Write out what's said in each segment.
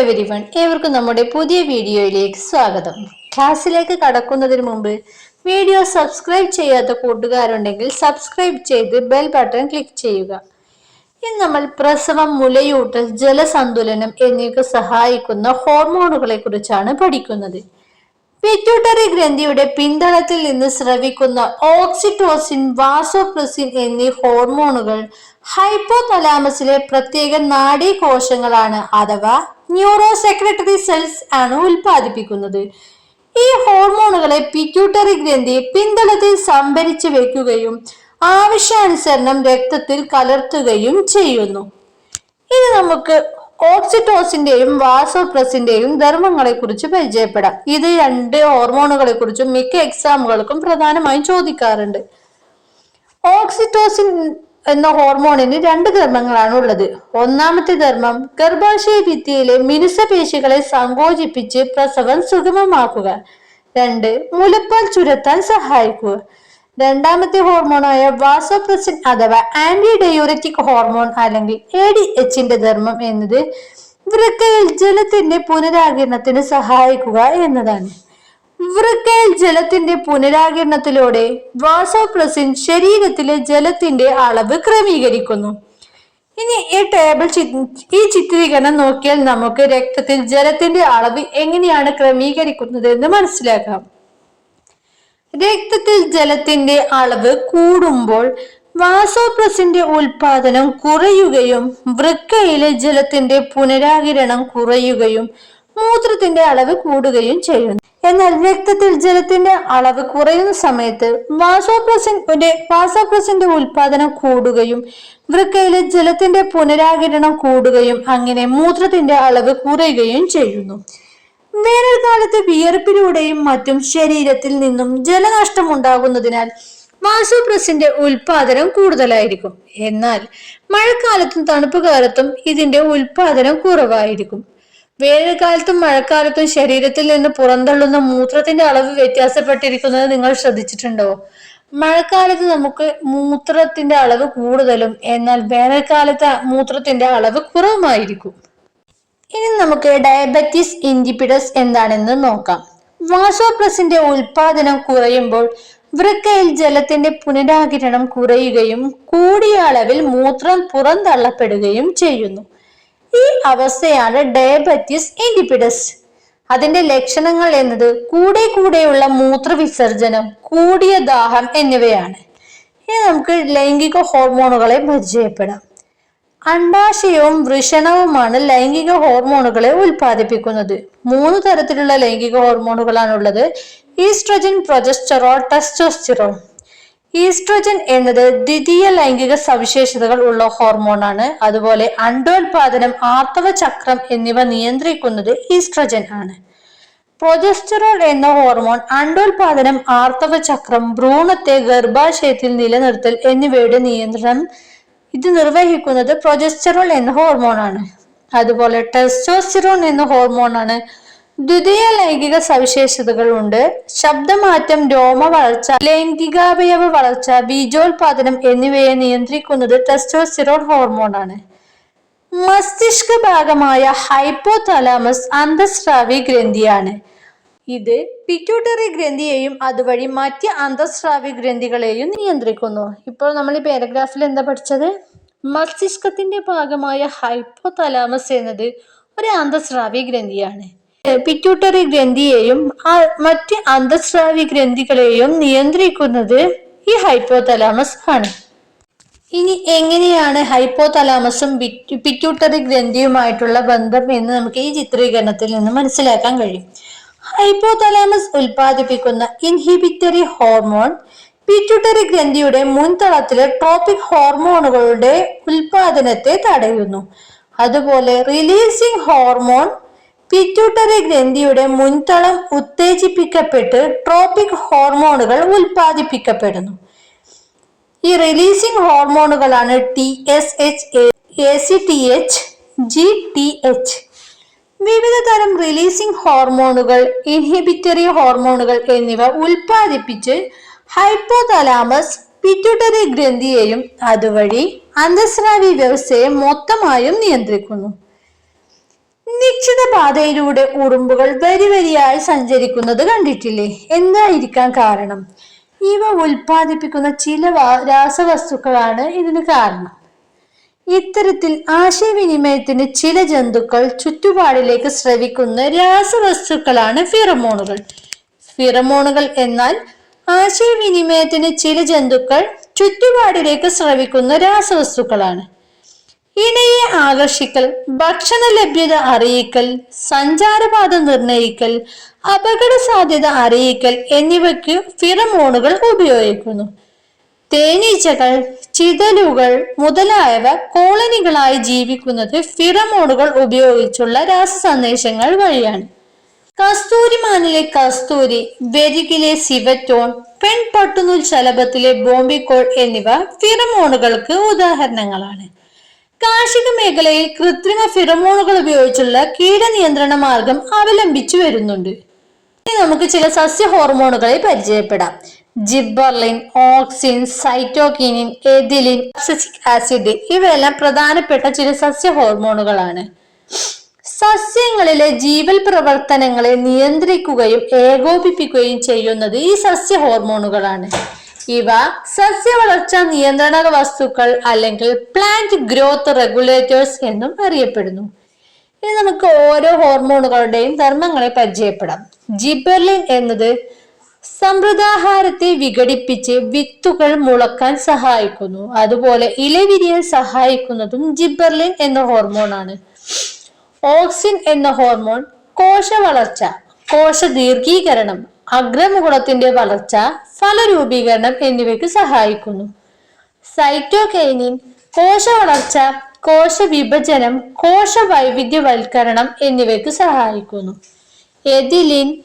Every one ഏവർക്കും നമ്മുടെ പുതിയ വീഡിയോയിലേക്ക് സ്വാഗതം. ക്ലാസ്സിലേക്ക് കടക്കുന്നതിന് മുമ്പ് വീഡിയോ സബ്സ്ക്രൈബ് ചെയ്യാത്ത കൂട്ടുകാരുണ്ടെങ്കിൽ സബ്സ്ക്രൈബ് ചെയ്ത് ബെൽ ബട്ടൺ ക്ലിക്ക് ചെയ്യുക. ഇന്ന് നമ്മൾ പ്രസവം മുലയൂട്ടൽ ജലസന്തുലനം എന്നിവയ്ക്ക് സഹായിക്കുന്ന ഹോർമോണുകളെ കുറിച്ചാണ് പഠിക്കുന്നത്. പിറ്റ്യൂട്ടറി ഗ്രന്ഥിയുടെ പിന്തളത്തിൽ നിന്ന് സ്രവിക്കുന്ന ഓക്സിറ്റോസിൻ വാസോപ്രസിൻ എന്നീ ഹോർമോണുകൾ ഹൈപ്പോതലാമസിലെ പ്രത്യേക നാഡീകോശങ്ങളാണ് അഥവാ ന്യൂറോ സെക്രട്ടറി സെൽസ് ആണ് ഉൽപ്പാദിപ്പിക്കുന്നത്. ഈ ഹോർമോണുകളെ പിറ്റ്യൂട്ടറി ഗ്രന്ഥി പിന്തളത്തിൽ സംഭരിച്ചു വെക്കുകയും ആവശ്യാനുസരണം രക്തത്തിൽ കലർത്തുകയും ചെയ്യുന്നു. ഇനി നമുക്ക് ഓക്സിറ്റോസിന്റെയും വാസോപ്രസിന്റെയും ധർമ്മങ്ങളെ കുറിച്ച് പരിചയപ്പെടാം. ഇത് രണ്ട് ഹോർമോണുകളെ കുറിച്ചും മിക്ക എക്സാമുകൾക്കും പ്രധാനമായും ചോദിക്കാറുണ്ട്. ഓക്സിറ്റോസിൻ എന്ന ഹോർമോണിന് രണ്ട് ധർമ്മങ്ങളാണ് ഉള്ളത് ഒന്നാമത്തെ ധർമ്മം ഗർഭാശയ ഭിത്തിയിലെ മിനുസപേശികളെ സങ്കോചിപ്പിച്ച് പ്രസവം സുഗമമാക്കുക. രണ്ട് മുലപ്പാൽ ചുരത്താൻ സഹായിക്കുക. രണ്ടാമത്തെ ഹോർമോണായ വാസോപ്രസിൻ അഥവാ ആന്റി ഡയോറിറ്റിക് ഹോർമോൺ അല്ലെങ്കിൽ എ ഡി എച്ചിന്റെ ധർമ്മം എന്നത് വൃക്കയിൽ ജലത്തിന്റെ പുനരാകിരണത്തിന് സഹായിക്കുക എന്നതാണ്. വൃക്കയിൽ ജലത്തിന്റെ പുനരാകിരണത്തിലൂടെ വാസോപ്രസിൻ ശരീരത്തിലെ ജലത്തിന്റെ അളവ് ക്രമീകരിക്കുന്നു. ഇനി ഈ ടേബിൾ ഈ ചിത്രീകരണം നോക്കിയാൽ നമുക്ക് രക്തത്തിൽ ജലത്തിന്റെ അളവ് എങ്ങനെയാണ് ക്രമീകരിക്കുന്നത് എന്ന് മനസ്സിലാക്കാം. രക്തത്തിൽ ജലത്തിന്റെ അളവ് കൂടുമ്പോൾ വാസോപ്രസിന്റെ ഉൽപാദനം കുറയുകയും വൃക്കയിലെ ജലത്തിന്റെ പുനരാകിരണം കുറയുകയും മൂത്രത്തിന്റെ അളവ് കൂടുകയും ചെയ്യുന്നു. എന്നാൽ രക്തത്തിൽ ജലത്തിന്റെ അളവ് കുറയുന്ന സമയത്ത് വാസോപ്രസിന്റെ വാസോപ്രസിന്റെ ഉൽപാദനം കൂടുകയും വൃക്കയിലെ ജലത്തിന്റെ പുനരാകിരണം കൂടുകയും അങ്ങനെ മൂത്രത്തിന്റെ അളവ് കുറയുകയും ചെയ്യുന്നു. വേനൽക്കാലത്ത് വിയർപ്പിലൂടെയും മറ്റും ശരീരത്തിൽ നിന്നും ജലനഷ്ടം ഉണ്ടാകുന്നതിനാൽ വാസോപ്രസിന്റെ ഉൽപാദനം കൂടുതലായിരിക്കും. എന്നാൽ മഴക്കാലത്തും തണുപ്പ് കാലത്തും ഇതിന്റെ ഉൽപാദനം കുറവായിരിക്കും. വേനൽക്കാലത്തും മഴക്കാലത്തും ശരീരത്തിൽ നിന്ന് പുറന്തള്ളുന്ന മൂത്രത്തിന്റെ അളവ് വ്യത്യാസപ്പെട്ടിരിക്കുന്നത് നിങ്ങൾ ശ്രദ്ധിച്ചിട്ടുണ്ടോ? മഴക്കാലത്ത് നമുക്ക് മൂത്രത്തിന്റെ അളവ് കൂടുതലും എന്നാൽ വേനൽക്കാലത്ത് മൂത്രത്തിന്റെ അളവ് കുറവുമായിരിക്കും. ഇനി നമുക്ക് ഡയബറ്റീസ് ഇൻഡിപിഡസ് എന്താണെന്ന് നോക്കാം. വാസോപ്ലസിന്റെ ഉൽപാദനം കുറയുമ്പോൾ വൃക്കയിൽ ജലത്തിന്റെ പുനരാകിരണം കുറയുകയും കൂടിയ അളവിൽ മൂത്രം പുറന്തള്ളപ്പെടുകയും ചെയ്യുന്നു. ഈ അവസ്ഥയാണ് ഡയബറ്റിസ് ഇൻഡിപിഡസ് അതിന്റെ ലക്ഷണങ്ങൾ എന്നത് കൂടെ കൂടെയുള്ള മൂത്രവിസർജനം കൂടിയ ദാഹം എന്നിവയാണ്. ഇനി നമുക്ക് ലൈംഗിക ഹോർമോണുകളെ പരിചയപ്പെടാം. അണ്ടാശയവും വൃഷണവുമാണ് ലൈംഗിക ഹോർമോണുകളെ ഉൽപ്പാദിപ്പിക്കുന്നത്. മൂന്ന് തരത്തിലുള്ള ലൈംഗിക ഹോർമോണുകളാണുള്ളത്. ഈസ്ട്രജൻ പ്രൊജസ്റ്ററോൾ ടെസ്റ്റോസ്റ്റിറോൾ ഈസ്ട്രജൻ എന്നത് ദ്വിതീയ ലൈംഗിക സവിശേഷതകൾ ഉള്ള ഹോർമോണാണ്. അതുപോലെ അണ്ടോൽപാദനം ആർത്തവ ചക്രം എന്നിവ നിയന്ത്രിക്കുന്നത് ഈസ്ട്രോജൻ ആണ്. പ്രൊജസ്റ്ററോൾ എന്ന ഹോർമോൺ അണ്ടോൽപാദനം ആർത്തവ ചക്രം ഭ്രൂണത്തെ ഗർഭാശയത്തിൽ നിലനിർത്തൽ എന്നിവയുടെ നിയന്ത്രണം ഇത് നിർവഹിക്കുന്നത് പ്രൊജസ്റ്ററോൾ എന്ന ഹോർമോണാണ്. അതുപോലെ ടെസ്റ്റോസ്റ്റിറോൺ എന്ന ഹോർമോണാണ് ദ്വിതീയ ലൈംഗിക സവിശേഷതകളുണ്ട്. ശബ്ദമാറ്റം രോമ വളർച്ച ലൈംഗികാവയവ വളർച്ച ബീജോത്പാദനം എന്നിവയെ നിയന്ത്രിക്കുന്നത് ടെസ്റ്റോസ്റ്റിറോൺ ഹോർമോണാണ്. മസ്തിഷ്ക ഭാഗമായ ഹൈപ്പോതലാമസ് അന്തസ്രാവി ഗ്രന്ഥിയാണ്. ഇത് പിറ്റ്യൂട്ടറി ഗ്രന്ഥിയെയും അതുവഴി മറ്റ് അന്തസ്രാവി ഗ്രന്ഥികളെയും നിയന്ത്രിക്കുന്നു. ഇപ്പോൾ നമ്മൾ ഈ പാരഗ്രാഫിൽ എന്താ പഠിച്ചത്? മസ്തിഷ്കത്തിന്റെ ഭാഗമായ ഹൈപ്പോതലാമസ് എന്നത് ഒരു അന്തസ്രാവി ഗ്രന്ഥിയാണ്. പിറ്റ്യൂട്ടറി ഗ്രന്ഥിയെയും മറ്റ് അന്തസ്രാവി ഗ്രന്ഥികളെയും നിയന്ത്രിക്കുന്നത് ഈ ഹൈപ്പോതലാമസ് ആണ്. ഇനി എങ്ങനെയാണ് ഹൈപ്പോതലാമസും പിറ്റ്- പിറ്റ്യൂട്ടറി ഗ്രന്ഥിയുമായിട്ടുള്ള ബന്ധം എന്ന് നമുക്ക് ഈ ചിത്രീകരണത്തിൽ നിന്ന് മനസ്സിലാക്കാൻ കഴിയും. ഹൈപ്പോതലാമസ് ഉൽപ്പാദിപ്പിക്കുന്ന ഇൻഹിബിറ്ററി ഹോർമോൺ പിറ്റ്യൂട്ടറി ഗ്രന്ഥിയുടെ മുൻതളത്തിലെ ട്രോപ്പിക് ഹോർമോണുകളുടെ ഉൽപാദനത്തെ തടയുന്നു. അതുപോലെ റിലീസിംഗ് ഹോർമോൺ പിറ്റ്യൂട്ടറി ഗ്രന്ഥിയുടെ മുൻതളം ഉത്തേജിപ്പിക്കപ്പെട്ട് ട്രോപ്പിക് ഹോർമോണുകൾ ഉൽപ്പാദിപ്പിക്കപ്പെടുന്നു. ഈ releasing ഹോർമോണുകളാണ് T S H A C T H G T H വിവിധ തരം റിലീസിംഗ് ഹോർമോണുകൾ ഇൻഹിബിറ്ററി ഹോർമോണുകൾ എന്നിവ ഉൽപ്പാദിപ്പിച്ച് ഹൈപ്പോതലാമസ് പിറ്റ്യൂട്ടറി ഗ്രന്ഥിയെയും അതുവഴി അന്തസ്രാവി വ്യവസ്ഥയെ മൊത്തമായും നിയന്ത്രിക്കുന്നു. നിശ്ചിത പാതയിലൂടെ ഉറുമ്പുകൾ വരി വരിയായി സഞ്ചരിക്കുന്നത് കണ്ടിട്ടില്ലേ? എന്തായിരിക്കാൻ കാരണം? ഇവ ഉൽപ്പാദിപ്പിക്കുന്ന ചില രാസവസ്തുക്കളാണ് ഇതിന് കാരണം. ഇത്തരത്തിൽ ആശയവിനിമയത്തിന് ചില ജന്തുക്കൾ ചുറ്റുപാടിലേക്ക് ശ്രവിക്കുന്ന രാസവസ്തുക്കളാണ് ഫിറമോണുകൾ. ഫിറമോണുകൾ എന്നാൽ ആശയവിനിമയത്തിന് ചില ജന്തുക്കൾ ചുറ്റുപാടിലേക്ക് ശ്രവിക്കുന്ന രാസവസ്തുക്കളാണ്. ഇണയെ ആകർഷിക്കൽ ഭക്ഷണ ലഭ്യത അറിയിക്കൽ സഞ്ചാരപാത നിർണയിക്കൽ അപകട സാധ്യത അറിയിക്കൽ എന്നിവയ്ക്ക് ഫിറമോണുകൾ ഉപയോഗിക്കുന്നു. തേനീച്ചകൾ ചിതലുകൾ മുതലായവ കോളനികളായി ജീവിക്കുന്നത് ഫിറമോണുകൾ ഉപയോഗിച്ചുള്ള രാസ സന്ദേശങ്ങൾ വഴിയാണ്. കസ്തൂരിമാനിലെ കസ്തൂരി വെരികിലെ സിവറ്റോൺ പെൺപട്ടുനൂൽ ശലഭത്തിലെ ബോംബിക്കോൾ എന്നിവ ഫിറമോണുകൾക്ക് ഉദാഹരണങ്ങളാണ്. കാർഷിക മേഖലയിൽ കൃത്രിമ ഫിറമോണുകൾ ഉപയോഗിച്ചുള്ള കീടനിയന്ത്രണ മാർഗം അവലംബിച്ചു വരുന്നുണ്ട്. ഇനി നമുക്ക് ചില സസ്യ ഹോർമോണുകളെ പരിചയപ്പെടാം. Gibberellin auxin cytokinin ethylene abscisic acid ഇവയെല്ലാം പ്രധാനപ്പെട്ട ചില സസ്യ ഹോർമോണുകളാണ്. സസ്യങ്ങളിലെ ജീവൽ പ്രവർത്തനങ്ങളെ നിയന്ത്രിക്കുകയും ഏകോപിപ്പിക്കുകയും ചെയ്യുന്നത് ഈ സസ്യ ഹോർമോണുകളാണ്. ഇവ സസ്യ വളർച്ച നിയന്ത്രണ വസ്തുക്കൾ അല്ലെങ്കിൽ പ്ലാന്റ് ഗ്രോത്ത് റെഗുലേറ്റേഴ്സ് എന്നും അറിയപ്പെടുന്നു. ഇനി നമുക്ക് ഓരോ ഹോർമോണുകളുടെയും ധർമ്മങ്ങളെ പരിചയപ്പെടാം. ജിബെർലിൻ എന്നത് സമൃദ്ധാഹാരത്തെ വിഘടിപ്പിച്ച് വിത്തുകൾ മുളക്കാൻ സഹായിക്കുന്നു. അതുപോലെ ഇലവിരിയെ സഹായിക്കുന്നതും ജിബെർലിൻ എന്ന ഹോർമോണാണ്. ഓക്സിൻ എന്ന ഹോർമോൺ കോശ വളർച്ച കോശ ദീർഘീകരണം അഗ്രമുകുളത്തിന്റെ വളർച്ച ഫലരൂപീകരണം എന്നിവയ്ക്ക് സഹായിക്കുന്നു. സൈറ്റോകൈനിൻ കോശ വളർച്ച കോശ വിഭജനം കോശ വൈവിധ്യവൽക്കരണം എന്നിവയ്ക്ക് സഹായിക്കുന്നു. എതിലിൻ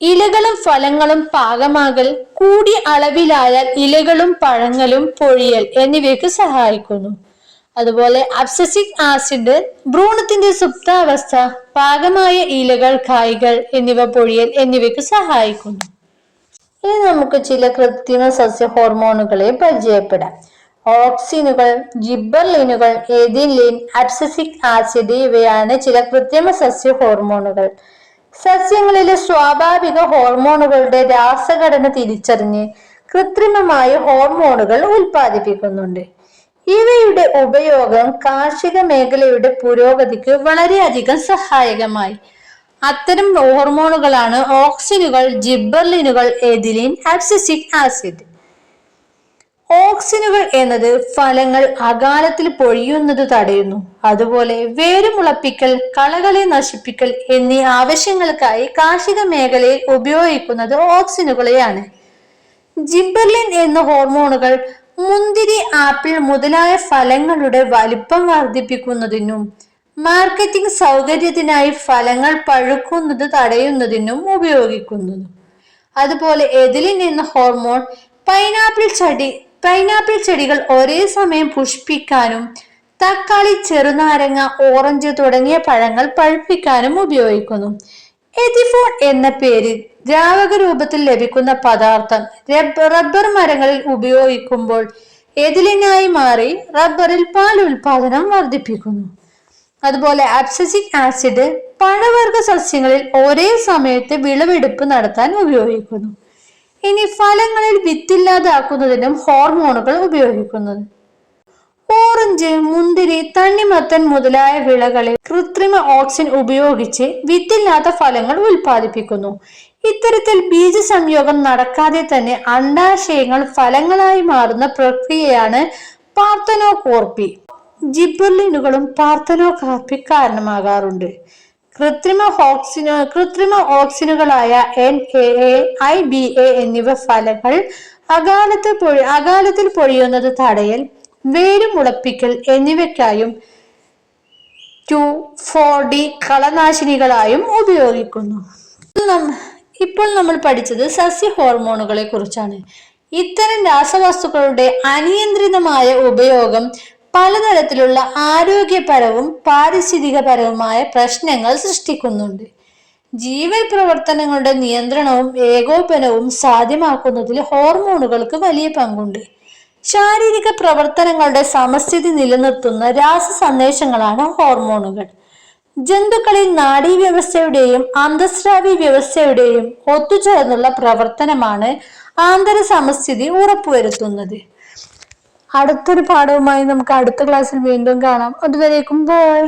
ഇലകളും ഫലങ്ങളും പാകമാകൽ കൂടിയ അളവിലായാൽ ഇലകളും പഴങ്ങളും പൊഴിയൽ എന്നിവയ്ക്ക് സഹായിക്കുന്നു. അതുപോലെ അബ്സസിക് ആസിഡ് ഭ്രൂണത്തിന്റെ സുപ്താവസ്ഥ പാകമായ ഇലകൾ കായ്കൾ എന്നിവ പൊഴിയൽ എന്നിവയ്ക്ക് സഹായിക്കുന്നു. ഇനി നമുക്ക് ചില കൃത്രിമ സസ്യ ഹോർമോണുകളെ പരിചയപ്പെടാം. ഓക്സിനുകൾ ജിബർലിനുകൾ എതിലിൻ അബ്സസിക് ആസിഡ് ഇവയാണ് ചില കൃത്രിമ സസ്യ ഹോർമോണുകൾ. സസ്യങ്ങളിലെ സ്വാഭാവിക ഹോർമോണുകളുടെ രാസഘടന തിരിച്ചറിഞ്ഞ് കൃത്രിമമായ ഹോർമോണുകൾ ഉൽപ്പാദിപ്പിക്കുന്നുണ്ട്. ഇവയുടെ ഉപയോഗം കാർഷിക മേഖലയുടെ പുരോഗതിക്ക് വളരെയധികം സഹായകമായി. അത്തരം ഹോർമോണുകളാണ് ഓക്സിനുകൾ ജിബർലിനുകൾ എതിലിൻ അബ്സിസിക് ആസിഡ്. ഓക്സിനുകൾ എന്നത് ഫലങ്ങൾ അകാലത്തിൽ പൊഴിയുന്നത് തടയുന്നു. അതുപോലെ വേരുമുളപ്പിക്കൽ കളകളെ നശിപ്പിക്കൽ എന്നീ ആവശ്യങ്ങൾക്കായി കാർഷിക മേഖലയിൽ ഉപയോഗിക്കുന്നത് ഓക്സിനുകളെയാണ്. ജിബർലിൻ എന്ന ഹോർമോണുകൾ മുന്തിരി ആപ്പിൾ മുതലായ ഫലങ്ങളുടെ വലിപ്പം വർദ്ധിപ്പിക്കുന്നതിനും മാർക്കറ്റിംഗ് സൗകര്യത്തിനായി ഫലങ്ങൾ പഴുക്കുന്നത് തടയുന്നതിനും ഉപയോഗിക്കുന്നു. അതുപോലെ എതിലിൻ എന്ന ഹോർമോൺ പൈനാപ്പിൾ ചെടി പൈനാപ്പിൾ ചെടികൾ ഒരേ സമയം പുഷ്പിക്കാനും തക്കാളി ചെറുനാരങ്ങ ഓറഞ്ച് തുടങ്ങിയ പഴങ്ങൾ പഴുപ്പിക്കാനും ഉപയോഗിക്കുന്നു. എതിഫോൺ എന്ന പേരിൽ ദ്രാവക രൂപത്തിൽ ലഭിക്കുന്ന പദാർത്ഥം റബ്ബർ മരങ്ങളിൽ ഉപയോഗിക്കുമ്പോൾ എതിലിനായി മാറി റബ്ബറിൽ പാൽ ഉൽപാദനം വർദ്ധിപ്പിക്കുന്നു. അതുപോലെ അബ്സസിക് ആസിഡ് പഴവർഗ സസ്യങ്ങളിൽ ഒരേ സമയത്ത് വിളവെടുപ്പ് നടത്താൻ ഉപയോഗിക്കുന്നു. ഇനി ഫലങ്ങളിൽ വിത്തില്ലാതാക്കുന്നതിനും ഹോർമോണുകൾ ഉപയോഗിക്കുന്നത് ഓറഞ്ച് മുന്തിരി തണ്ണിമത്തൻ മുതലായ വിളകളിൽ കൃത്രിമ ഓക്സിൻ ഉപയോഗിച്ച് വിത്തില്ലാത്ത ഫലങ്ങൾ ഉൽപ്പാദിപ്പിക്കുന്നു. ഇത്തരത്തിൽ ബീജ സംയോഗം നടക്കാതെ തന്നെ അണ്ടാശയങ്ങൾ ഫലങ്ങളായി മാറുന്ന പ്രക്രിയയാണ് പാർത്തനോകോർപ്പി. ജിബർലിനുകളും പാർത്തനോകാർപ്പി കാരണമാകാറുണ്ട്. കൃത്രിമ ഓക്സിനോ കൃത്രിമ ഓക്സിനുകളായ N A A I B A എന്നിവ ഫലങ്ങൾ അകാലത്ത് പൊഴി അകാലത്തിൽ പൊഴിയുന്നത് തടയൽ വേരുമുളപ്പിക്കൽ എന്നിവയ്ക്കായും ടു ഫോർ ഡി കളനാശിനികളായും ഉപയോഗിക്കുന്നു. ഇപ്പോൾ നമ്മൾ പഠിച്ചത് സസ്യ ഹോർമോണുകളെ കുറിച്ചാണ്. ഇത്തരം രാസവസ്തുക്കളുടെ അനിയന്ത്രിതമായ ഉപയോഗം പലതരത്തിലുള്ള ആരോഗ്യപരവും പാരിസ്ഥിതികപരവുമായ പ്രശ്നങ്ങൾ സൃഷ്ടിക്കുന്നുണ്ട്. ജീവൽ പ്രവർത്തനങ്ങളുടെ നിയന്ത്രണവും ഏകോപനവും സാധ്യമാക്കുന്നതിൽ ഹോർമോണുകൾക്ക് വലിയ പങ്കുണ്ട്. ശാരീരിക പ്രവർത്തനങ്ങളുടെ സമസ്ഥിതി നിലനിർത്തുന്ന രാസ സന്ദേശങ്ങളാണ് ഹോർമോണുകൾ. ജന്തുക്കളിൽ നാഡീവ്യവസ്ഥയുടെയും അന്തസ്രാവി വ്യവസ്ഥയുടെയും ഒത്തുചേർന്നുള്ള പ്രവർത്തനമാണ് ആന്തര സമസ്ഥിതി ഉറപ്പുവരുത്തുന്നത്. അടുത്തൊരു പാഠവുമായി നമുക്ക് അടുത്ത ക്ലാസ്സിൽ വീണ്ടും കാണാം. അതുവരേക്കും ബൈ